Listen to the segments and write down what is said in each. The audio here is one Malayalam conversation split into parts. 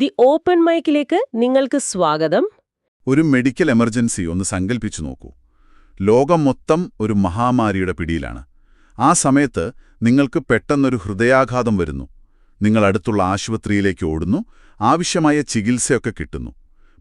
ദി ഓപ്പൺ മൈക്കിലേക്ക് നിങ്ങൾക്ക് സ്വാഗതം. ഒരു മെഡിക്കൽ എമർജൻസി ഒന്ന് സങ്കൽപ്പിച്ചു നോക്കൂ. ലോകം മൊത്തം ഒരു മഹാമാരിയുടെ പിടിയിലാണ്. ആ സമയത്ത് നിങ്ങൾക്ക് പെട്ടെന്നൊരു ഹൃദയാഘാതം വരുന്നു. നിങ്ങൾ അടുത്തുള്ള ആശുപത്രിയിലേക്ക് ഓടുന്നു ആവശ്യമായ ചികിത്സയൊക്കെ കിട്ടുന്നു.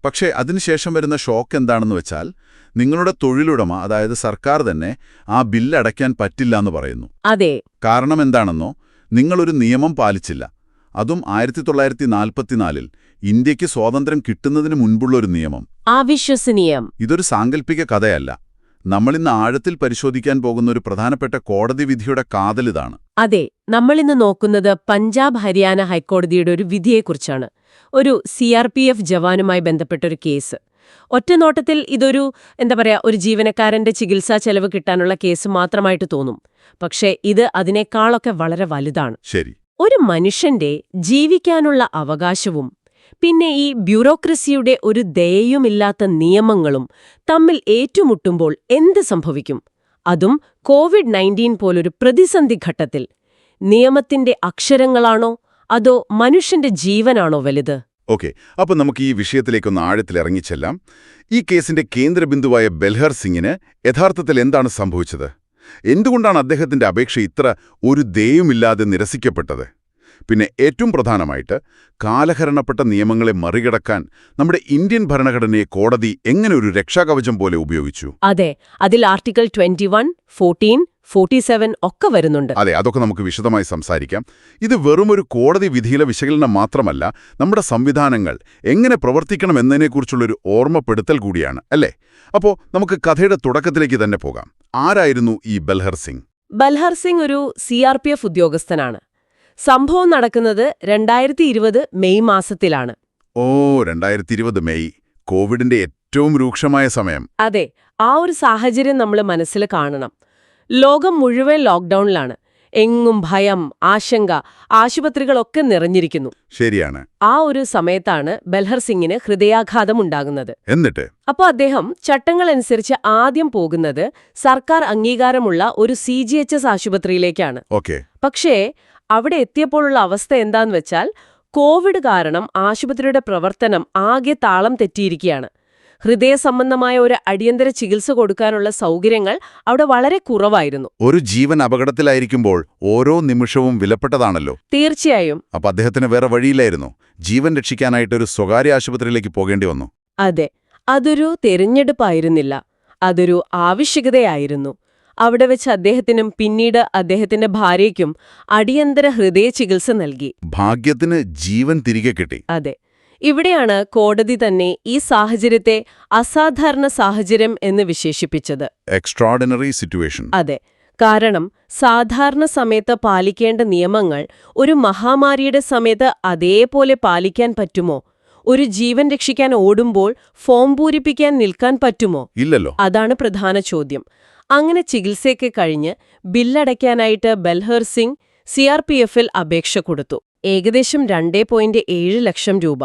പക്ഷേ അതിനുശേഷം വരുന്ന ഷോക്ക് എന്താണെന്ന് വെച്ചാൽ നിങ്ങളുടെ തൊഴിലുടമ അതായത് സർക്കാർ തന്നെ ആ ബില്ല് അടയ്ക്കാൻ പറ്റില്ല എന്ന് പറയുന്നു. അതെ. കാരണം എന്താണെന്നോ നിങ്ങളൊരു നിയമം പാലിച്ചില്ല. അതും ആയിരത്തി തൊള്ളായിരത്തി നാൽപ്പത്തിനാലിൽ ഇന്ത്യയ്ക്ക് സ്വാതന്ത്ര്യം കിട്ടുന്നതിന് മുൻപുള്ള ഒരു നിയമം. അവിശ്വസനീയം. ഇതൊരു സാങ്കല്പിക കഥയല്ല. നമ്മളിന്ന് ആഴത്തിൽ പരിശോധിക്കാൻ പോകുന്ന ഒരു പ്രധാനപ്പെട്ട കോടതി വിധിയുടെ കാതലിതാണ് അതെ നമ്മളിന്ന് നോക്കുന്നത് പഞ്ചാബ് ഹരിയാന ഹൈക്കോടതിയുടെ ഒരു വിധിയെക്കുറിച്ചാണ്. ഒരു സി ആർ പി എഫ് ജവാനുമായി ബന്ധപ്പെട്ടൊരു കേസ്. ഒറ്റനോട്ടത്തിൽ ഇതൊരു എന്താ പറയുക ഒരു ജീവനക്കാരന്റെ ചികിത്സാ ചെലവ് കിട്ടാനുള്ള കേസ് മാത്രമായിട്ട് തോന്നും. പക്ഷേ ഇത് അതിനേക്കാളൊക്കെ വളരെ വലുതാണ്. ശരി. ഒരു മനുഷ്യന്റെ ജീവിക്കാനുള്ള അവകാശവും പിന്നെ ഈ ബ്യൂറോക്രസിയുടെ ഒരു ദയയുമില്ലാത്ത നിയമങ്ങളും തമ്മിൽ ഏറ്റുമുട്ടുമ്പോൾ എന്ത് സംഭവിക്കും? അതും കോവിഡ് നയന്റീൻ പോലൊരു പ്രതിസന്ധി ഘട്ടത്തിൽ. നിയമത്തിന്റെ അക്ഷരങ്ങളാണോ അതോ മനുഷ്യന്റെ ജീവനാണോ വലുത്? ഓക്കെ അപ്പോൾ നമുക്ക് ഈ വിഷയത്തിലേക്കൊന്ന് ആഴത്തിൽ ഇറങ്ങിച്ചെല്ലാം ഈ കേസിന്റെ കേന്ദ്രബിന്ദുവായ ബെൽഹർ സിംഗിന് യഥാർത്ഥത്തിൽ എന്താണ് സംഭവിച്ചത്? എന്തുകൊണ്ടാണ് അദ്ദേഹത്തിന്റെ അപേക്ഷ ഇത്ര ഒരു ദയുമില്ലാതെ നിരസിക്കപ്പെട്ടത്? പിന്നെ ഏറ്റവും പ്രധാനമായിട്ട് കാലഹരണപ്പെട്ട നിയമങ്ങളെ മറികടക്കാൻ നമ്മുടെ ഇന്ത്യൻ ഭരണഘടനയെ കോടതി എങ്ങനെ ഒരു രക്ഷാകവചം പോലെ ഉപയോഗിച്ചു? അതെ അതിൽ article twenty one fourteen forty seven ഒക്കെ വരുന്നുണ്ട്. അതെ അതൊക്കെ നമുക്ക് വിശദമായി സംസാരിക്കാം. ഇത് വെറും ഒരു കോടതി വിധിയിലെ വിശകലനം മാത്രമല്ല നമ്മുടെ സംവിധാനങ്ങൾ എങ്ങനെ പ്രവർത്തിക്കണം എന്നതിനെക്കുറിച്ചുള്ളൊരു ഓർമ്മപ്പെടുത്തൽ കൂടിയാണ് അല്ലേ? അപ്പോ നമുക്ക് കഥയുടെ തുടക്കത്തിലേക്ക് തന്നെ പോകാം. ആരായിരുന്നു ഈ ബൽഹർ സിംഗ്? ബൽഹർ സിംഗ് ഒരു സി ആർ പി എഫ് ഉദ്യോഗസ്ഥനാണ്. സംഭവം നടക്കുന്നത് രണ്ടായിരത്തി ഇരുപത് മെയ് മാസത്തിലാണ്. ഓ രണ്ടായിരത്തി ഇരുപത് മെയ്. കോവിഡിന്റെ ഏറ്റവും രൂക്ഷമായ സമയം. അതെ ആ ഒരു സാഹചര്യം നമ്മൾ മനസ്സിൽ കാണണം. ലോകം മുഴുവൻ ലോക്ക്ഡൌണിലാണ്. എങ്ങും ഭയം ആശങ്ക ആശുപത്രികളൊക്കെ നിറഞ്ഞിരിക്കുന്നു. ശരിയാണ്. ആ ഒരു സമയത്താണ് ബൽഹർ സിംഗിന് ഹൃദയാഘാതം ഉണ്ടാകുന്നത്. എന്നിട്ട്? അപ്പോൾ അദ്ദേഹം ചട്ടങ്ങളനുസരിച്ച് ആദ്യം പോകുന്നത് സർക്കാർ അംഗീകാരമുള്ള ഒരു സി ആശുപത്രിയിലേക്കാണ്. ഓക്കെ. പക്ഷേ അവിടെ എത്തിയപ്പോഴുള്ള അവസ്ഥ എന്താന്ന് വെച്ചാൽ കോവിഡ് കാരണം ആശുപത്രിയുടെ പ്രവർത്തനം ആകെ താളം തെറ്റിയിരിക്കുകയാണ്. ഹൃദയ സംബന്ധമായ ഒരു അടിയന്തര ചികിത്സ കൊടുക്കാനുള്ള സൗകര്യങ്ങൾ അവിടെ വളരെ കുറവായിരുന്നു. ഒരു ജീവൻ അപകടത്തിലായിരിക്കുമ്പോൾ ഓരോ നിമിഷവും വിലപ്പെട്ടതാണല്ലോ. തീർച്ചയായും. അപ്പൊ അദ്ദേഹത്തിന് വേറെ വഴിയില്ലായിരുന്നു. ജീവൻ രക്ഷിക്കാനായിട്ട് ഒരു സ്വകാര്യ ആശുപത്രിയിലേക്ക് പോകേണ്ടി വന്നു. അതെ അതൊരു തെരഞ്ഞെടുപ്പായിരുന്നില്ല. അതൊരു ആവശ്യകതയായിരുന്നു. അവിടെ വെച്ച് അദ്ദേഹത്തിനും പിന്നീട് അദ്ദേഹത്തിന്റെ ഭാര്യയ്ക്കും അടിയന്തര ഹൃദയ ചികിത്സ നൽകി. ഭാഗ്യത്തിന് ജീവൻ തിരികെ കിട്ടി. അതെ. ഇവിടെയാണ് കോടതി തന്നെ ഈ സാഹചര്യത്തെ അസാധാരണ സാഹചര്യം എന്ന് വിശേഷിപ്പിച്ചത്. എക്സ്ട്രാഡിനറി സിറ്റുവേഷൻ അതെ. കാരണം സാധാരണ സമയത്ത് പാലിക്കേണ്ട നിയമങ്ങൾ ഒരു മഹാമാരിയുടെ സമയത്ത് അതേപോലെ പാലിക്കാൻ പറ്റുമോ? ഒരു ജീവൻ രക്ഷിക്കാൻ ഓടുമ്പോൾ ഫോം പൂരിപ്പിക്കാൻ നിൽക്കാൻ പറ്റുമോ? ഇല്ലല്ലോ. അതാണ് പ്രധാന ചോദ്യം. അങ്ങനെ ചികിത്സയൊക്കെ കഴിഞ്ഞ് ബില്ലടയ്ക്കാനായിട്ട് Balhar Singh C R P എഫിൽ അപേക്ഷ കൊടുത്തു. ഏകദേശം രണ്ടേ പോയിന്റ് ഏഴ് ലക്ഷം രൂപ.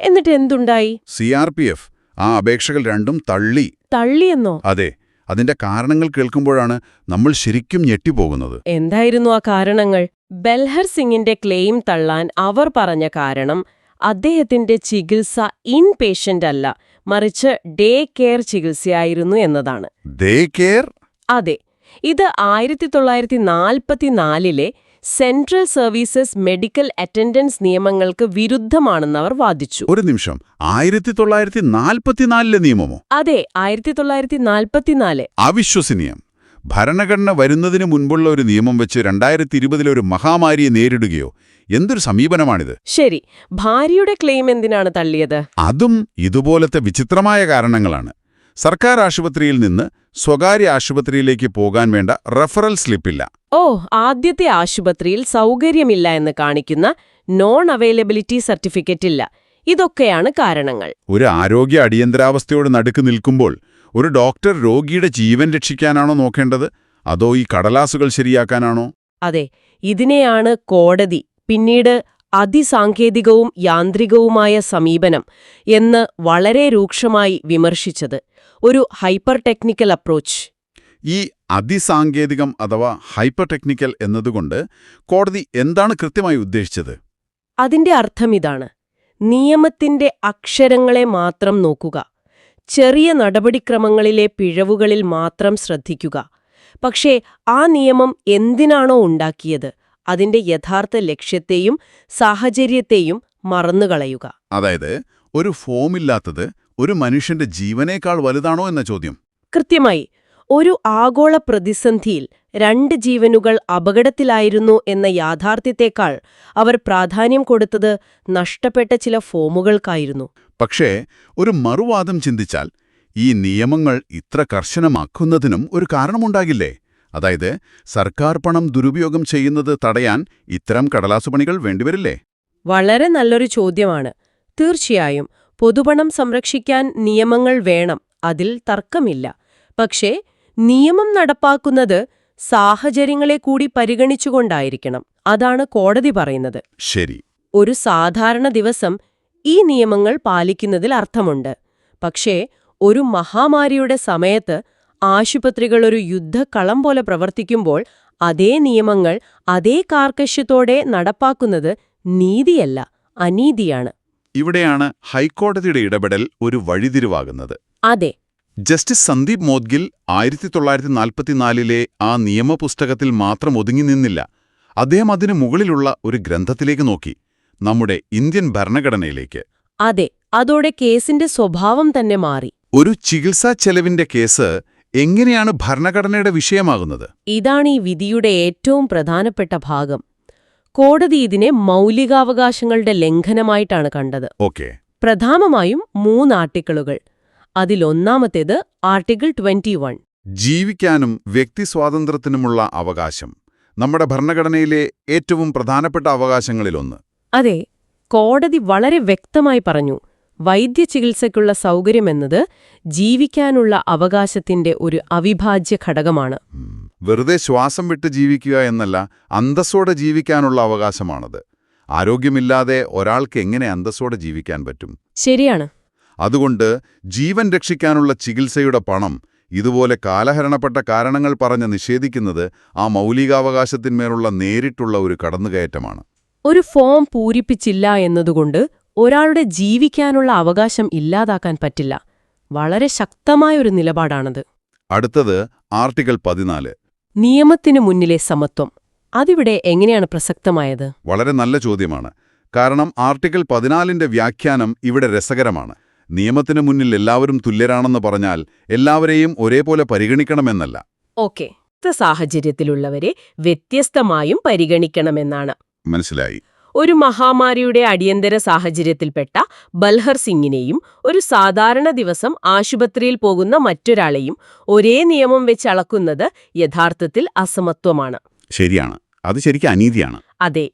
എന്നിട്ട് എന്തുണ്ടായി? സി ആർ പി എഫ് ആ അപേക്ഷകൾ രണ്ടും തള്ളി. തള്ളിയെന്നോ? അതെ അതിന്റെ കാരണങ്ങൾ കേൾക്കുമ്പോഴാണ് നമ്മൾ ശരിക്കും ഞെട്ടിപ്പോകുന്നത്. എന്തായിരുന്നു ആ കാരണങ്ങൾ? ബൽഹർ സിംഗിന്റെ ക്ലെയിം തള്ളാൻ അവർ പറഞ്ഞ കാരണം അദ്ദേഹത്തിന്റെ ചികിത്സ ഇൻ പേഷ്യന്റ് അല്ല. മറിച്ച് ഡേ കെയർ ചികിത്സയായിരുന്നു എന്നതാണ്. ഡേ കെയർ അതെ. ഇത് ആയിരത്തി തൊള്ളായിരത്തി നാൽപ്പത്തിനാലിലെ സെൻട്രൽ സർവീസസ് മെഡിക്കൽ അറ്റൻഡൻസ് നിയമങ്ങൾക്ക് വിരുദ്ധമാണെന്ന് അവർ വാദിച്ചു. ഒരു നിമിഷം. ആയിരത്തി തൊള്ളായിരത്തി നാൽപ്പത്തിനാലിലെ നിയമമോ? അതെ ആയിരത്തി തൊള്ളായിരത്തി നാൽപ്പത്തിനാല് അവിശ്വസനീയം. ഭരണഘടന വരുന്നതിന് മുൻപുള്ള ഒരു നിയമം വെച്ച് രണ്ടായിരത്തി ഇരുപതിലെ ഒരു മഹാമാരിയെ നേരിടുകയോ? എന്തൊരു സമീപനമാണിത്? ശരി ഭാര്യയുടെ ക്ലെയിം എന്തിനാണ് തള്ളിയത്? അതും ഇതുപോലത്തെ വിചിത്രമായ കാരണങ്ങളാണ്. സർക്കാർ ആശുപത്രിയിൽ നിന്ന് സ്വകാര്യ ആശുപത്രിയിലേക്ക് പോകാൻ വേണ്ട റെഫറൽ സ്ലിപ്പില്ല ഓ ആദ്യത്തെ ആശുപത്രിയിൽ സൗകര്യമില്ല എന്ന് കാണിക്കുന്ന നോൺ അവൈലബിലിറ്റി സർട്ടിഫിക്കറ്റ് ഇല്ല. ഇതൊക്കെയാണ് കാരണങ്ങൾ. ഒരു ആരോഗ്യ അടിയന്തരാവസ്ഥയോട് നടുക്ക് നിൽക്കുമ്പോൾ ഒരു ഡോക്ടർ രോഗിയുടെ ജീവൻ രക്ഷിക്കാനാണോ നോക്കേണ്ടത്? അതോ ഈ കടലാസുകൾ ശരിയാക്കാനാണോ? അതെ ഇതിനെയാണ് കോടതി പിന്നീട് അതിസാങ്കേതികവും യാന്ത്രികവുമായ സമീപനം എന്ന് വളരെ രൂക്ഷമായി വിമർശിച്ചത്. ഒരു ഹൈപ്പർ ടെക്നിക്കൽ അപ്രോച്ച്. ഈ അതിസാങ്കേതികം അഥവാ ഹൈപ്പർ ടെക്നിക്കൽ എന്നതുകൊണ്ട് കോടതി എന്താണ് കൃത്യമായി ഉദ്ദേശിച്ചത്? അതിന്റെ അർത്ഥം ഇതാണ്. നിയമത്തിന്റെ അക്ഷരങ്ങളെ മാത്രം നോക്കുക. ചെറിയ നടപടിക്രമങ്ങളിലെ പിഴവുകളിൽ മാത്രം ശ്രദ്ധിക്കുക. പക്ഷേ ആ നിയമം എന്തിനാണോ ഉണ്ടാക്കിയത്? അതിന്റെ യഥാർത്ഥ ലക്ഷ്യത്തെയും സാഹചര്യത്തെയും മറന്നുകളയുക. അതായത് ഒരു ഫോമില്ലാത്തത് ഒരു മനുഷ്യന്റെ ജീവനേക്കാൾ വലുതാണോ എന്ന ചോദ്യം. കൃത്യമായി ഒരു ആഗോള പ്രതിസന്ധിയിൽ രണ്ട് ജീവനുകൾ അപകടത്തിലായിരുന്നു എന്ന യാഥാർത്ഥ്യത്തെക്കാൾ അവർ പ്രാധാന്യം കൊടുത്തത് നഷ്ടപ്പെട്ട ചില ഫോമുകൾക്കായിരുന്നു. പക്ഷേ ഒരു മറുവാദം ചിന്തിച്ചാൽ ഈ നിയമങ്ങൾ ഇത്ര കർശനമാക്കുന്നതിനും ഒരു കാരണമുണ്ടാകില്ലേ? അതായത് സർക്കാർ പണം ദുരുപയോഗം ചെയ്യുന്നത് തടയാൻ ഇത്തരം കടലാസുപണികൾ വേണ്ടിവരില്ലേ? വളരെ നല്ലൊരു ചോദ്യമാണ്. തീർച്ചയായും പൊതുപണം സംരക്ഷിക്കാൻ നിയമങ്ങൾ വേണം അതിൽ തർക്കമില്ല. പക്ഷേ നിയമം നടപ്പാക്കുന്നത് സാഹചര്യങ്ങളെ കൂടി പരിഗണിച്ചുകൊണ്ടായിരിക്കണം. അതാണ് കോടതി പറയുന്നത്. ശരി. ഒരു സാധാരണ ദിവസം ഈ നിയമങ്ങൾ പാലിക്കുന്നതിൽ അർത്ഥമുണ്ട്. പക്ഷേ ഒരു മഹാമാരിയുടെ സമയത്ത് ആശുപത്രികൾ ഒരു യുദ്ധക്കളം പോലെ പ്രവർത്തിക്കുമ്പോൾ അതേ നിയമങ്ങൾ അതേ കാർക്കശ്യത്തോടെ നടപ്പാക്കുന്നത് നീതിയല്ല അനീതിയാണ്. ഇവിടെയാണ് ഹൈക്കോടതിയുടെ ഇടപെടൽ ഒരു വഴിതിരിവാകുന്നത്. അതെ. ജസ്റ്റിസ് സന്ദീപ് മോദ്ഗിൽ ആയിരത്തി തൊള്ളായിരത്തി നാൽപ്പത്തിനാലിലെ ആ നിയമപുസ്തകത്തിൽ മാത്രം ഒതുങ്ങി നിന്നില്ല. അദ്ദേഹം അതിനു മുകളിലുള്ള ഒരു ഗ്രന്ഥത്തിലേക്ക് നോക്കി. നമ്മുടെ ഇന്ത്യൻ ഭരണഘടനയിലേക്ക്. അതെ അതോടെ കേസിന്റെ സ്വഭാവം തന്നെ മാറി. ഒരു ചികിത്സാ ചെലവിന്റെ കേസ് എങ്ങനെയാണ് ഭരണഘടനയുടെ വിഷയമാകുന്നത്? ഇതാണ് ഈ വിധിയുടെ ഏറ്റവും പ്രധാനപ്പെട്ട ഭാഗം. കോടതി ഇതിനെ മൗലികാവകാശങ്ങളുടെ ലംഘനമായിട്ടാണ് കണ്ടത്. ഓക്കെ. പ്രധാനമായും മൂന്ന് ആർട്ടിക്കിളുകൾ. അതിലൊന്നാമത്തേത് ആർട്ടിക്കിൾ 21 ജീവിക്കാനും വ്യക്തിസ്വാതന്ത്ര്യത്തിനുമുള്ള അവകാശം. നമ്മുടെ ഭരണഘടനയിലെ ഏറ്റവും പ്രധാനപ്പെട്ട അവകാശങ്ങളിലൊന്ന്. അതെ കോടതി വളരെ വ്യക്തമായി പറഞ്ഞു വൈദ്യചികിത്സയ്ക്കുള്ള സൗകര്യമെന്നത് ജീവിക്കാനുള്ള അവകാശത്തിന്റെ ഒരു അവിഭാജ്യ ഘടകമാണ്. വെറുതെ ശ്വാസം വിട്ട് ജീവിക്കുക എന്നല്ല അന്തസ്സോടെ ജീവിക്കാനുള്ള അവകാശമാണത്. ആരോഗ്യമില്ലാതെ ഒരാൾക്ക് എങ്ങനെ അന്തസ്സോടെ ജീവിക്കാൻ പറ്റും? ശരിയാണ്. അതുകൊണ്ട് ജീവൻ രക്ഷിക്കാനുള്ള ചികിത്സയുടെ പണം ഇതുപോലെ കാലഹരണപ്പെട്ട കാരണങ്ങൾ പറഞ്ഞ് നിഷേധിക്കുന്നത് ആ മൗലികാവകാശത്തിന്മേലുള്ള നേരിട്ടുള്ള ഒരു കടന്നുകയറ്റമാണ്. ഒരു ഫോം പൂരിപ്പിച്ചില്ല എന്നതുകൊണ്ട് ഒരാളുടെ ജീവിക്കാനുള്ള അവകാശം ഇല്ലാതാക്കാൻ പറ്റില്ല. വളരെ ശക്തമായ ശക്തമായൊരു നിലപാടാണത്. അടുത്തത് ആർട്ടിക്കിൾ പതിനാല്. നിയമത്തിനു മുന്നിലെ സമത്വം. അതിവിടെ എങ്ങനെയാണ് പ്രസക്തമായത്? വളരെ നല്ല ചോദ്യമാണ്. കാരണം ആർട്ടിക്കിൾ പതിനാലിന്റെ വ്യാഖ്യാനം ഇവിടെ രസകരമാണ്. നിയമത്തിന് മുന്നിൽ എല്ലാവരും തുല്യരാണെന്ന് പറഞ്ഞാൽ എല്ലാവരെയും ഒരേപോലെ പരിഗണിക്കണമെന്നല്ല. ഓക്കെ. സാഹചര്യത്തിലുള്ളവരെ വ്യത്യസ്തമായും പരിഗണിക്കണമെന്നാണ്. മനസ്സിലായി. ഒരു മഹാമാരിയുടെ അടിയന്തര സാഹചര്യത്തിൽപ്പെട്ട ബൽഹർ സിംഗിനെയും ഒരു സാധാരണ ദിവസം ആശുപത്രിയിൽ പോകുന്ന മറ്റൊരാളെയും ഒരേ നിയമം വെച്ച് അളക്കുന്നത് യഥാർത്ഥത്തിൽ അസമത്വമാണ്. ശരിയാണ്. അത് ശരിക്കും അനീതിയാണ്. അതെ.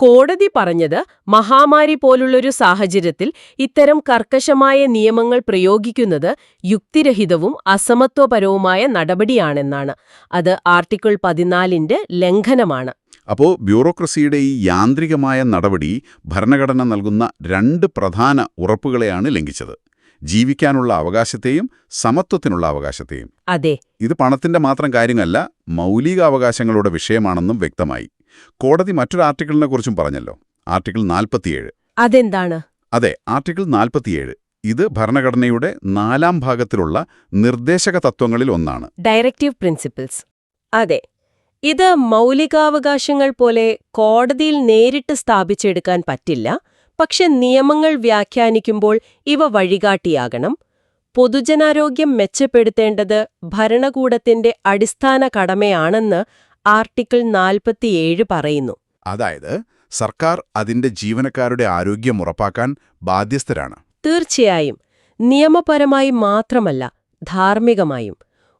കോടതി പറഞ്ഞത് മഹാമാരി പോലുള്ളൊരു സാഹചര്യത്തിൽ ഇത്തരം കർക്കശമായ നിയമങ്ങൾ പ്രയോഗിക്കുന്നത് യുക്തിരഹിതവും അസമത്വപരവുമായ നടപടിയാണെന്നാണ്. അത് ആർട്ടിക്കിൾ പതിനാലിന്റെ ലംഘനമാണ്. അപ്പോൾ ബ്യൂറോക്രസിയുടെ ഈ യാന്ത്രികമായ നടപടി ഭരണഘടന നൽകുന്ന രണ്ട് പ്രധാന ഉറപ്പുകളെയാണ് ലംഘിച്ചത്. ജീവിക്കാനുള്ള അവകാശത്തെയും സമത്വത്തിനുള്ള അവകാശത്തെയും. അതെ. ഇത് പണത്തിന്റെ മാത്രം കാര്യമല്ല മൗലിക അവകാശങ്ങളുടെ വിഷയമാണെന്നും വ്യക്തമായി. കോടതി മറ്റൊരു ആർട്ടിക്കിളിനെ കുറിച്ചും പറഞ്ഞല്ലോ. ആർട്ടിക്കിൾ നാൽപ്പത്തിയേഴ് അതെന്താണ്? അതെ ആർട്ടിക്കിൾ നാൽപ്പത്തിയേഴ് ഇത് ഭരണഘടനയുടെ നാലാം ഭാഗത്തിലുള്ള നിർദ്ദേശക തത്വങ്ങളിൽ ഒന്നാണ്. Directive principles. അതെ ഇത് മൗലികാവകാശങ്ങൾ പോലെ കോടതിയിൽ നേരിട്ട് സ്ഥാപിച്ചെടുക്കാൻ പറ്റില്ല. പക്ഷെ നിയമങ്ങൾ വ്യാഖ്യാനിക്കുമ്പോൾ ഇവ വഴികാട്ടിയാകണം. പൊതുജനാരോഗ്യം മെച്ചപ്പെടുത്തേണ്ടത് ഭരണകൂടത്തിന്റെ അടിസ്ഥാന കടമയാണെന്ന് ആർട്ടിക്കിൾ നാൽപ്പത്തിയേഴ് പറയുന്നു. അതായത് സർക്കാർ അതിന്റെ ജീവനക്കാരുടെ ആരോഗ്യം ഉറപ്പാക്കാൻ ബാധ്യസ്ഥരാണ്. തീർച്ചയായും. നിയമപരമായി മാത്രമല്ല ധാർമ്മികമായും.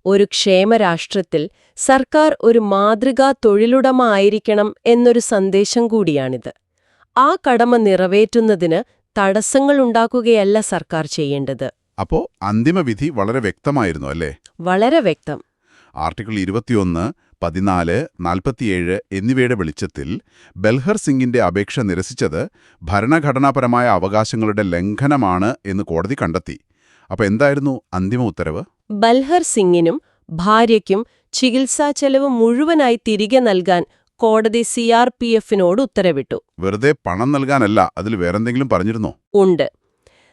ഒരു ക്ഷേമരാഷ്ട്രത്തിൽ സർക്കാർ ഒരു മാതൃകാ തൊഴിലുടമ ആയിരിക്കണം എന്നൊരു സന്ദേശം കൂടിയാണിത്. ആ കടമ നിറവേറ്റുന്നതിന് തടസ്സങ്ങളുണ്ടാക്കുകയല്ല സർക്കാർ ചെയ്യേണ്ടത്. അപ്പോ അന്തിമവിധി വളരെ വ്യക്തമായിരുന്നു അല്ലേ? വളരെ വ്യക്തം. ആർട്ടിക്കിൾ ഇരുപത്തിയൊന്ന് പതിനാല് നാൽപ്പത്തിയേഴ് എന്നിവയുടെ വെളിച്ചത്തിൽ ബൽഹർ സിംഗിന്റെ അപേക്ഷ നിരസിച്ചത് ഭരണഘടനാപരമായ അവകാശങ്ങളുടെ ലംഘനമാണ് എന്ന് കോടതി കണ്ടെത്തി. അപ്പൊ എന്തായിരുന്നു അന്തിമ ഉത്തരവ്? ബൽഹർ സിംഗിനും ഭാര്യയ്ക്കും ചികിത്സാ ചെലവ് മുഴുവനായി തിരികെ നൽകാൻ കോടതി സി ആർ പി എഫിനോട് ഉത്തരവിട്ടു. വെറുതെ പണം നൽകാനല്ല അതിൽ വേറെന്തെങ്കിലും പറഞ്ഞിരുന്നോ? ഉണ്ട്.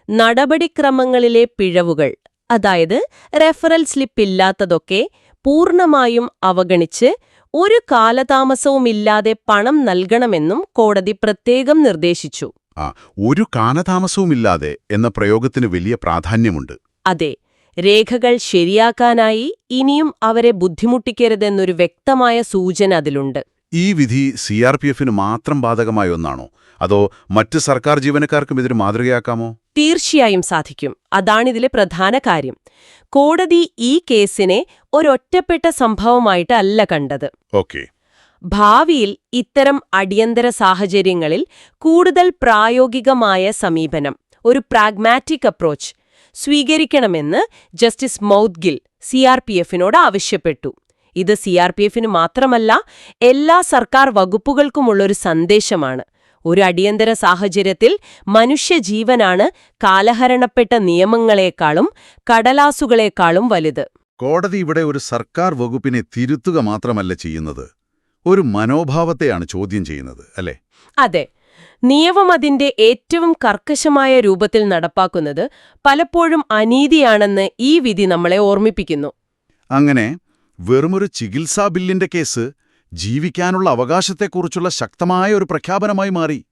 നടപടിക്രമങ്ങളിലെ പിഴവുകൾ അതായത് റെഫറൽ സ്ലിപ്പ് ഇല്ലാത്തതൊക്കെ പൂർണമായും അവഗണിച്ച് ഒരു കാലതാമസവുമില്ലാതെ പണം നൽകണമെന്നും കോടതി പ്രത്യേകം നിർദ്ദേശിച്ചു. ആ ഒരു കാലതാമസവുമില്ലാതെ എന്ന പ്രയോഗത്തിന് വലിയ പ്രാധാന്യമുണ്ട്. അതെ രേഖകൾ ശരിയാക്കാനായി ഇനിയും അവരെ ബുദ്ധിമുട്ടിക്കരുതെന്നൊരു വ്യക്തമായ സൂചന അതിലുണ്ട്. ഈ വിധി സി ആർ പി എഫിന് മാത്രം ബാധകമായ ഒന്നാണോ? അതോ മറ്റ് സർക്കാർ ജീവനക്കാർക്കും ഇതിന് മാതൃകയാക്കാമോ? തീർച്ചയായും സാധിക്കും. അതാണിതിലെ പ്രധാന കാര്യം. കോടതി ഈ കേസിനെ ഒരൊറ്റപ്പെട്ട സംഭവമായിട്ടല്ല കണ്ടത്. ഓക്കെ. ഭാവിയിൽ ഇത്തരം അടിയന്തര സാഹചര്യങ്ങളിൽ കൂടുതൽ പ്രായോഗികമായ സമീപനം ഒരു പ്രാഗ്മാറ്റിക് അപ്രോച്ച് സ്വീകരിക്കണമെന്ന് justice Moudgil C R P എഫിനോട് ആവശ്യപ്പെട്ടു. ഇത് സി ആർ പി എഫിന് മാത്രമല്ല എല്ലാ സർക്കാർ വകുപ്പുകൾക്കുമുള്ളൊരു സന്ദേശമാണ്. ഒരു അടിയന്തര സാഹചര്യത്തിൽ മനുഷ്യജീവനാണ് കാലഹരണപ്പെട്ട നിയമങ്ങളെക്കാളും കടലാസുകളെക്കാളും വലുത്. കോടതി ഇവിടെ ഒരു സർക്കാർ വകുപ്പിനെ തിരുത്തുക മാത്രമല്ല ചെയ്യുന്നത്. ഒരു മനോഭാവത്തെയാണ് ചോദ്യം ചെയ്യുന്നത് അല്ലേ? അതെ. നിയമം അതിന്റെ ഏറ്റവും കർക്കശമായ രൂപത്തിൽ നടപ്പാക്കുന്നത് പലപ്പോഴും അനീതിയാണെന്ന് ഈ വിധി നമ്മളെ ഓർമ്മിപ്പിക്കുന്നു. അങ്ങനെ വെറുമൊരു ചികിത്സാ ബില്ലിന്റെ കേസ് ജീവിക്കാനുള്ള അവകാശത്തെക്കുറിച്ചുള്ള ശക്തമായ ഒരു പ്രഖ്യാപനമായി മാറി.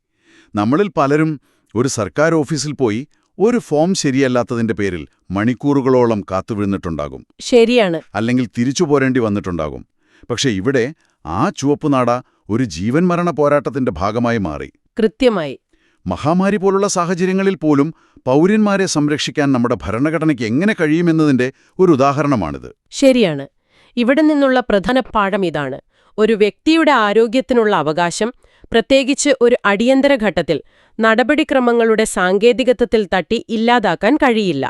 നമ്മളിൽ പലരും ഒരു സർക്കാർ ഓഫീസിൽ പോയി ഒരു ഫോം ശരിയല്ലാത്തതിന്റെ പേരിൽ മണിക്കൂറുകളോളം കാത്തുവീഴ്ന്നിട്ടുണ്ടാകും. ശരിയാണ്. അല്ലെങ്കിൽ തിരിച്ചു പോരേണ്ടി വന്നിട്ടുണ്ടാകും. പക്ഷെ ഇവിടെ ആ ചുവപ്പുനാട ഒരു ജീവൻ മരണ പോരാട്ടത്തിന്റെ ഭാഗമായി മാറി. കൃത്യമായി. മഹാമാരി പോലുള്ള സാഹചര്യങ്ങളിൽ പോലും പൗരന്മാരെ സംരക്ഷിക്കാൻ നമ്മുടെ ഭരണഘടനയ്ക്ക് എങ്ങനെ കഴിയുമെന്നതിന്റെ ഒരു ഉദാഹരണമാണിത്. ശരിയാണ്. ഇവിടെ നിന്നുള്ള പ്രധാന പാഠം ഇതാണ്. ഒരു വ്യക്തിയുടെ ആരോഗ്യത്തിനുള്ള അവകാശം പ്രത്യേകിച്ച് ഒരു അടിയന്തര ഘട്ടത്തിൽ നടപടിക്രമങ്ങളുടെ സാങ്കേതികത്വത്തിൽ തട്ടി ഇല്ലാതാക്കാൻ കഴിയില്ല.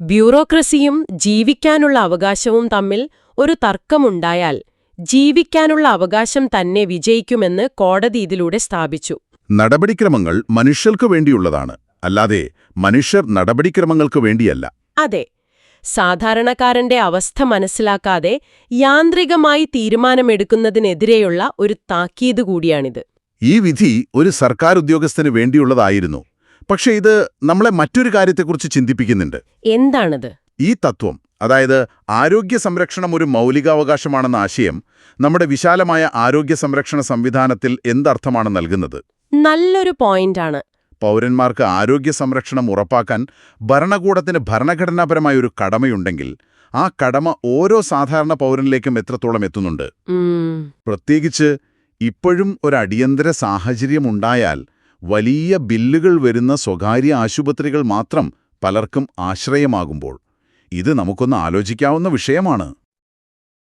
ബ്യൂറോക്രസിയും ജീവിക്കാനുള്ള അവകാശവും തമ്മിൽ ഒരു തർക്കമുണ്ടായാൽ ജീവിക്കാനുള്ള അവകാശം തന്നെ വിജയിക്കുമെന്ന് കോടതി ഇതിലൂടെ സ്ഥാപിച്ചു. നടപടിക്രമങ്ങൾ മനുഷ്യർക്ക് വേണ്ടിയുള്ളതാണ്. അല്ലാതെ മനുഷ്യർ നടപടിക്രമങ്ങൾക്ക് വേണ്ടിയല്ല. അതെ സാധാരണക്കാരന്റെ അവസ്ഥ മനസ്സിലാക്കാതെ യാന്ത്രികമായി തീരുമാനമെടുക്കുന്നതിനെതിരെയുള്ള ഒരു താക്കീത് കൂടിയാണിത്. ഈ വിധി ഒരു സർക്കാർ ഉദ്യോഗസ്ഥന് വേണ്ടിയുള്ളതായിരുന്നു. പക്ഷേ ഇത് നമ്മളെ മറ്റൊരു കാര്യത്തെക്കുറിച്ച് ചിന്തിപ്പിക്കുന്നുണ്ട്. എന്താണത്? ഈ തത്വം അതായത് ആരോഗ്യ സംരക്ഷണം ഒരു മൗലികാവകാശമാണെന്ന ആശയം നമ്മുടെ വിശാലമായ ആരോഗ്യ സംരക്ഷണ സംവിധാനത്തിൽ എന്തർത്ഥമാണ് നൽകുന്നത്? നല്ലൊരു പോയിന്റാണ്. പൗരന്മാർക്ക് ആരോഗ്യ സംരക്ഷണം ഉറപ്പാക്കാൻ ഭരണകൂടത്തിന് ഭരണഘടനാപരമായ ഒരു കടമയുണ്ടെങ്കിൽ ആ കടമ ഓരോ സാധാരണ പൗരനിലേക്കും എത്രത്തോളം എത്തുന്നുണ്ട്? പ്രത്യേകിച്ച് ഇപ്പോഴും ഒരു അടിയന്തര സാഹചര്യമുണ്ടായാൽ വലിയ ബില്ലുകൾ വരുന്ന സ്വകാര്യ ആശുപത്രികൾ മാത്രം പലർക്കും ആശ്രയമാകുമ്പോൾ ഇത് നമുക്കൊന്ന് ആലോചിക്കാവുന്ന വിഷയമാണ്.